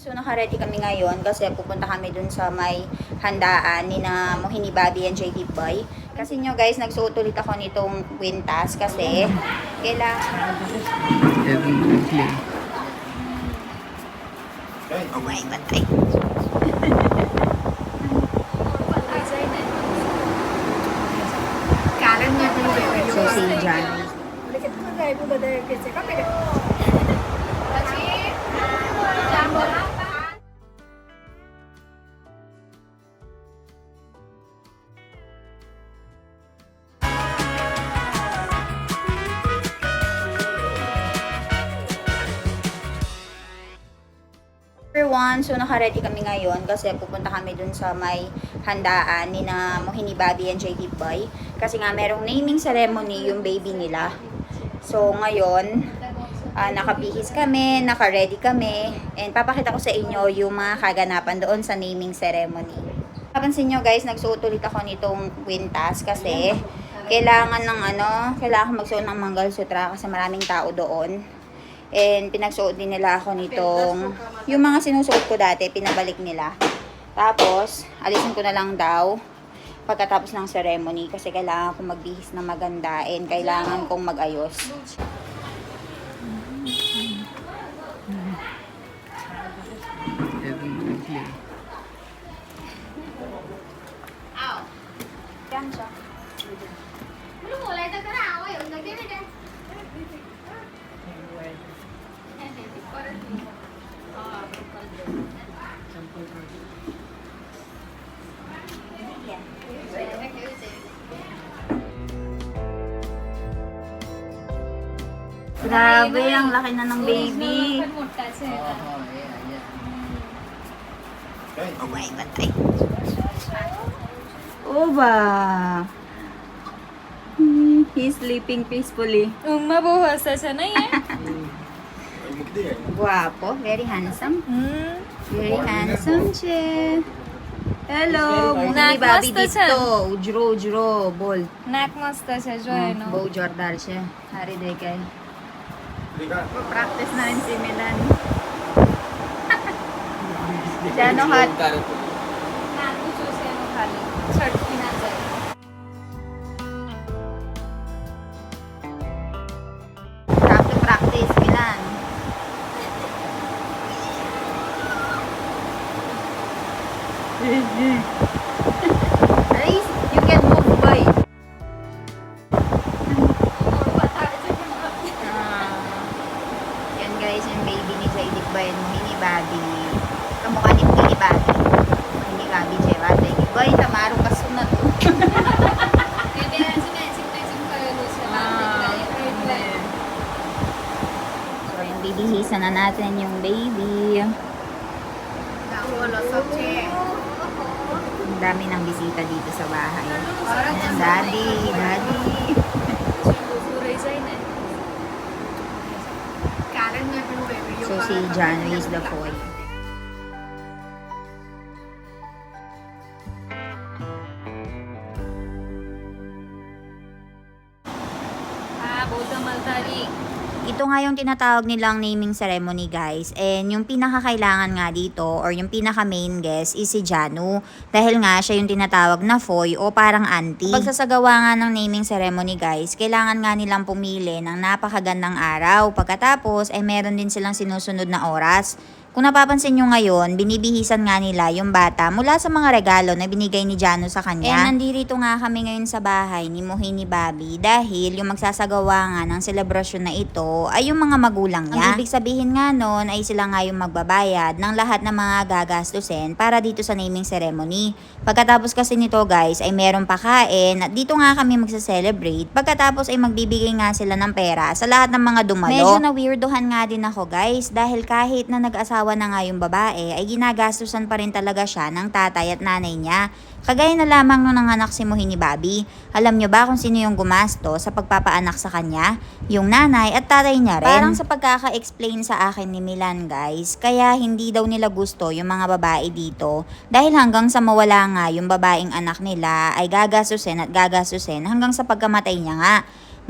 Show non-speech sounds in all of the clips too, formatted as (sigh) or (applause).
So nakaready kami ngayon kasi pupunta kami dun sa may handaan ni na Mohini Bobby and JD Boy. Kasi nyo guys, nagsuot ulit ako nitong kwintas kasi kailangan... Oh my, batay. So si Jan. Everyone, so nakaready kami ngayon kasi pupunta kami dun sa may handaan ni na Mohini Bobby and JD Boy. Kasi nga merong naming ceremony yung baby nila. So ngayon, ah, nakabihis kami, nakaready kami, and papakita ko sa inyo yung mga kaganapan doon sa naming ceremony. Papansin nyo guys, nagsuot ulit ako nitong kwintas kasi kailangan ng ano, kailangan ko magsuot ng Manggal Sutra kasi maraming tao doon. And pinagsuot din nila ako nitong, yung mga sinusuot ko dati, pinabalik nila. Tapos, alisin ko na lang daw pagkatapos ng ceremony kasi kailangan kong magbihis na maganda and kailangan kong magayos. Grabe, ang laki na ng baby. Oo, yeah, oh, yeah. Okay. Oba. Oh, hmm, he's sleeping peacefully. Ang mabuhos sa sanay eh. Yan. (laughs) Guwapo, very handsome. Very handsome, chef. Hello, muna ni Nak Bobby masta siya. dito. Ujro, ujro, bol. नाक मस्त छ जो होइन Bo Jordal siya. Hari day kay. Practice na rin si Milan. (laughs) Gano'ng hot? na natin yung baby. Ang dami ng bisita dito sa bahay. Ayan, daddy, daddy. So si John is the foil. Nga yung tinatawag nilang naming ceremony, guys. And yung pinakakailangan nga dito, or yung pinaka main guest, is si Janu. Dahil nga, siya yung tinatawag na foy o parang auntie. Pagsasagawa nga ng naming ceremony, guys, kailangan nga nilang pumili ng napakagandang araw. Pagkatapos, ay meron din silang sinusunod na oras. Kung napapansin nyo ngayon, binibihisan nga nila yung bata mula sa mga regalo na binigay ni Jano sa kanya. And nandito nga kami ngayon sa bahay ni Mohini Bobby dahil yung magsasagawa nga ng selebrasyon na ito ay yung mga magulang niya. Ang ibig sabihin nga nun ay sila nga yung magbabayad ng lahat ng mga gagastusin para dito sa naming ceremony. Pagkatapos kasi nito guys ay meron pa kain at dito nga kami magsa-celebrate. Pagkatapos ay magbibigay nga sila ng pera sa lahat ng mga dumalo. Medyo na weirdohan nga din ako guys dahil kahit na nag-asawa na nga yung babae ay ginagastusan pa rin talaga siya ng tatay at nanay niya. Kagaya na lamang nung nanganak si Mohini Bobby. Alam nyo ba kung sino yung gumasto sa pagpapaanak sa kanya? Yung nanay at tatay niya rin. Parang sa pagkaka-explain sa akin ni Milan guys, kaya hindi daw nila gusto yung mga babae dito. Dahil hanggang sa mawala nga yung babaeng anak nila ay gagasusin at gagasusin hanggang sa pagkamatay niya nga.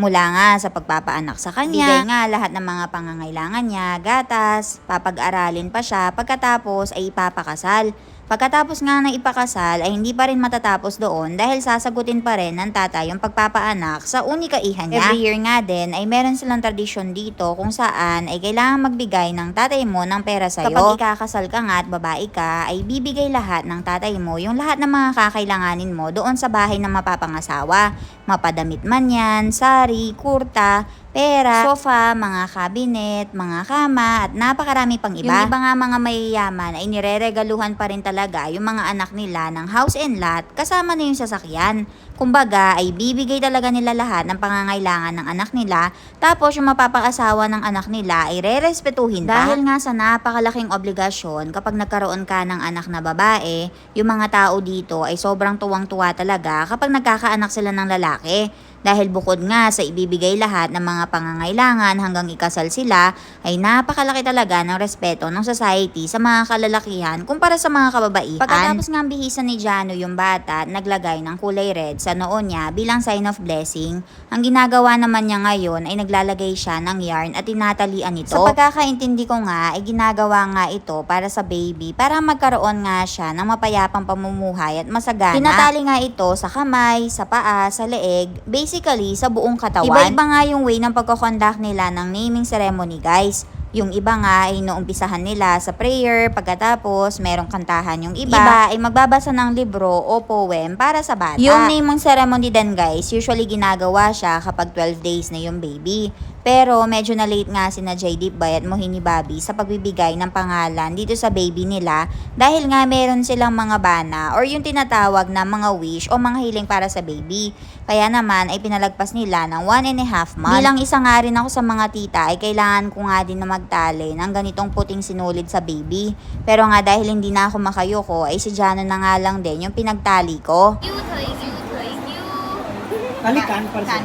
Mula nga sa pagpapaanak sa kanya, bigay nga lahat ng mga pangangailangan niya, gatas, papag-aralin pa siya, pagkatapos ay ipapakasal. Pagkatapos nga ng ipakasal ay hindi pa rin matatapos doon dahil sasagutin pa rin ng tatay yung pagpapaanak sa unikaihan niya. Every year nga din ay meron silang tradisyon dito kung saan ay kailangan magbigay ng tatay mo ng pera sa'yo. Kapag ikakasal ka nga at babae ka ay bibigay lahat ng tatay mo yung lahat ng mga kakailanganin mo doon sa bahay ng mapapangasawa. Mapadamit man yan, sari, kurta, pera, sofa, mga cabinet, mga kama, at napakarami pang iba. Yung iba nga mga mayayaman ay nireregaluhan pa rin talaga yung mga anak nila ng house and lot kasama na yung sasakyan. Kumbaga ay bibigay talaga nila lahat ng pangangailangan ng anak nila tapos yung mapapakasawa ng anak nila ay rerespetuhin pa. Dahil nga sa napakalaking obligasyon kapag nagkaroon ka ng anak na babae, yung mga tao dito ay sobrang tuwang-tuwa talaga kapag nagkakaanak sila ng lalaki. Dahil bukod nga sa ibibigay lahat ng mga pangangailangan hanggang ikasal sila, ay napakalaki talaga ng respeto ng society sa mga kalalakihan kumpara sa mga kababaihan. Pagkatapos nga bihisan ni Jano yung bata, naglagay ng kulay red sa noon niya bilang sign of blessing. Ang ginagawa naman niya ngayon ay naglalagay siya ng yarn at tinatalian ito. Sa pagkakaintindi ko nga, ay ginagawa nga ito para sa baby para magkaroon nga siya ng mapayapang pamumuhay at masagana. Tinatali nga ito sa kamay, sa paa, sa leeg, basically sa buong katawan. Iba-iba nga yung way ng pagkoconduct nila ng naming ceremony guys. Yung iba nga ay noumpisahan nila sa prayer, pagkatapos merong kantahan yung iba. Iba ay magbabasa ng libro o poem para sa bata. Yung naming ceremony din guys, usually ginagawa siya kapag 12 days na yung baby. Pero medyo na late nga si na J. Bay at Mohini Bobby sa pagbibigay ng pangalan dito sa baby nila dahil nga meron silang mga bana or yung tinatawag na mga wish o mga hiling para sa baby. Kaya naman ay pinalagpas nila ng one and a half month. Bilang isa nga rin ako sa mga tita ay kailangan ko nga din na magtali ng ganitong puting sinulid sa baby. Pero nga dahil hindi na ako makayoko ay si Jano na nga lang din yung pinagtali ko. You, thank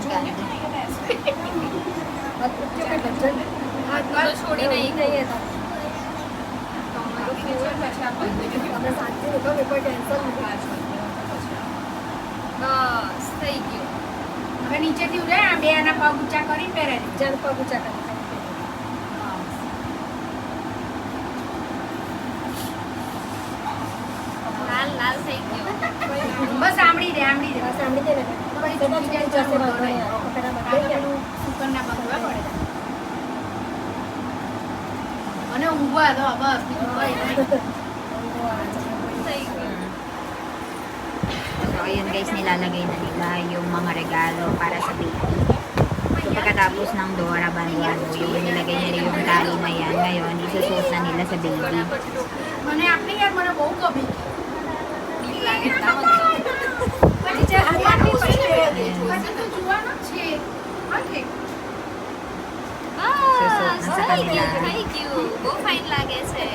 you, thank છોડી નીચેથી ઉડે પગ ઊંચા કરીને પહેરે જલ પગ ઊંચા કરીને લાલ થઈ ગયો બસ આમડી દે આમડી દે બસ આમડી દે ને 그냥 공부해도 아마 누가 있나? Guys, nilalagay na nila yung mga regalo para sa baby. Pagkatapos ng Dora Banwano, yung nilagay nila yung tali na yan. Ngayon, isusuot na nila sa baby. Ano yung appliyan mo na buong gabi? Hindi lang ito. Pwede siya. Ano yung appliyan mo na buong gabi? Pwede siya. Pwede siya. Pwede siya. થઈ ગયું બહુ ફાઇન લાગે છે.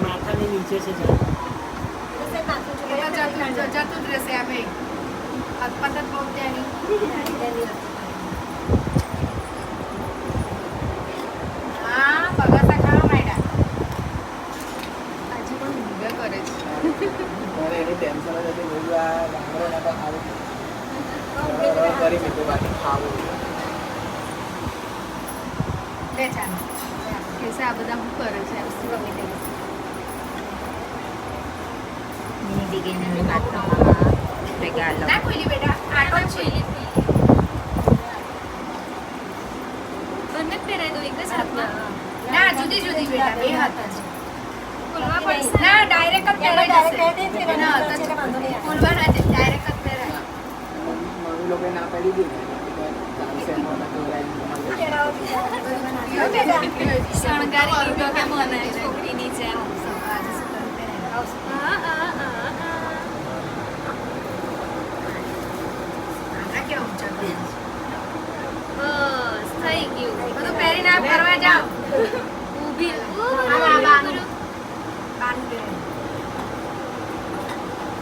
માથાની નીચે છે જાતું જ રહેશે આ ભાઈ પતંગ બહુ ત્યાંની બે ચાલો કેસે આ બધા હું કરે છે? મિની દીકરીને મેં ના એક જ હાથમાં. ના જુદી જુદી હાથમાં છે. પડી ના ડાયરેક્ટ ડાયરેક્ટ જ પહેરાય. મમ્મી લોકોને શણગારી લીધો કે મને છોકરીની જેમ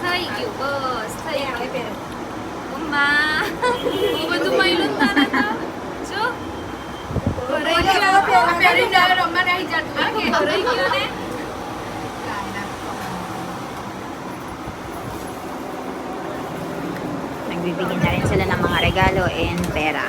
થઈ ગયું, બસ, થઈ ગયું. મમ્મા, હું બધું મહિલું રમવા નહીં જતું આ કે ભરાઈ ગયો ને Nagbibigay na rin sila ng mga regalo. regalo and pera.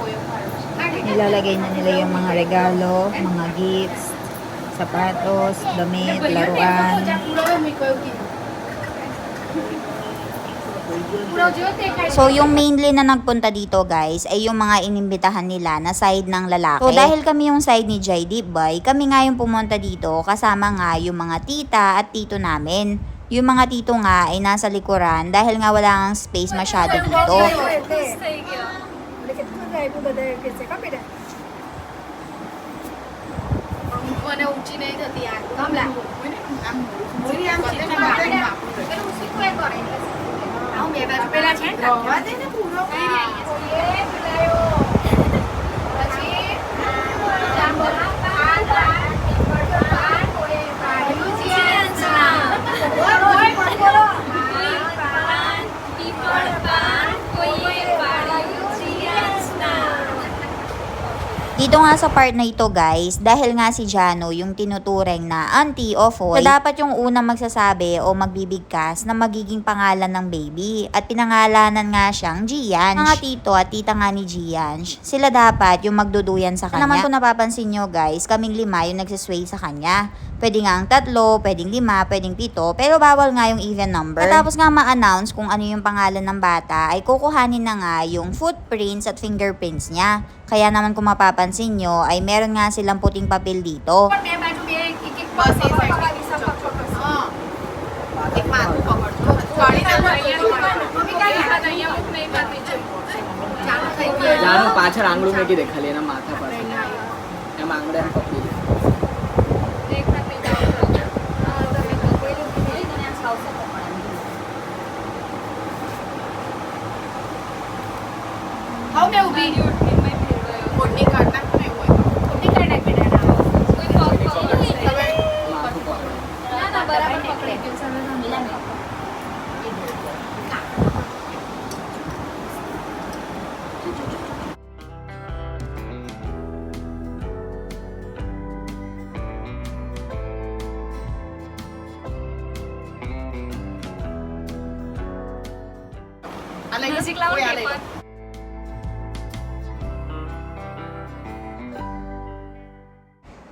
Ko yung Nilalagay na nila yung mga regalo, mga gifts, sapatos, damit, laruan. So, yung mainly na nagpunta dito, guys, ay yung mga inimbitahan nila na side ng lalaki. So, dahil kami yung side ni Deep Boy, kami nga yung pumunta dito kasama nga yung mga tita at tito namin. Yung mga tito nga ay nasa likuran dahil nga wala nga space masyado dito. મને ઊંચી નહીં થતી આ કમલા મોરી આમ ચીકણ બાપણ બાપણ પેલું શીખવે કરે આવું બે બાજુ પેલા છે ને રવા દે ને પૂરો. કરી રહી એ પેલાયો પછી જાંબો પાન Dito nga sa part na ito guys, dahil nga si Jano yung tinuturing na auntie o foy, na dapat yung unang magsasabi o magbibigkas na magiging pangalan ng baby. At pinangalanan nga siyang Gian. Mga tito at tita nga ni Gian, sila dapat yung magduduyan sa kanya. naman kung napapansin nyo guys, kaming lima yung nagsisway sa kanya. Pwede nga ang tatlo, pwedeng lima, pwedeng pito, pero bawal nga yung even number. At tapos nga ma-announce kung ano yung pangalan ng bata, ay kukuhanin na nga yung footprints at fingerprints niya. Kaya naman kung mapapansin nyo, ay meron nga silang puting papel dito. બે બાજુ બે એક એક બસ એ સાઈડ હા એક માથું પકડજો ચોળી ના મમ્મી કાઈ હાથ અહીંયા મૂક નહીં બાદ નીચે ચાલુ થઈ ગયું જાનું પાછળ આંગળું મેકી દે ખાલી એના માથા પર એમાં આંગળે એમ પકડી દે એક હાથ મેં down કર્યો. હા, તમે તો કોઈનું કીધું નહીં, મને આ સાવસે પકડવાનું. હવે મેં ઊભી મારી ઓળખીમાં ફેરવાયો. ઓઢણી કાઢ નાખ ને એવું હોય તો. ઓઢણી કાઢ નાખ બેટા ના. કોઈ પગ પકડો નહીં. હવે માથું પકડે ના, ના, બરાબર પકડી ગયું. સામે સામે. આલે Music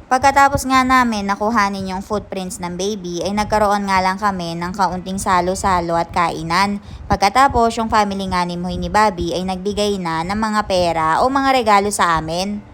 Pagkatapos nga namin nakuhanin yung footprints ng baby, ay nagkaroon nga lang kami ng kaunting salo-salo at kainan. Pagkatapos, yung family nga ni Moy ni Bobby ay nagbigay na ng mga pera o mga regalo sa amin.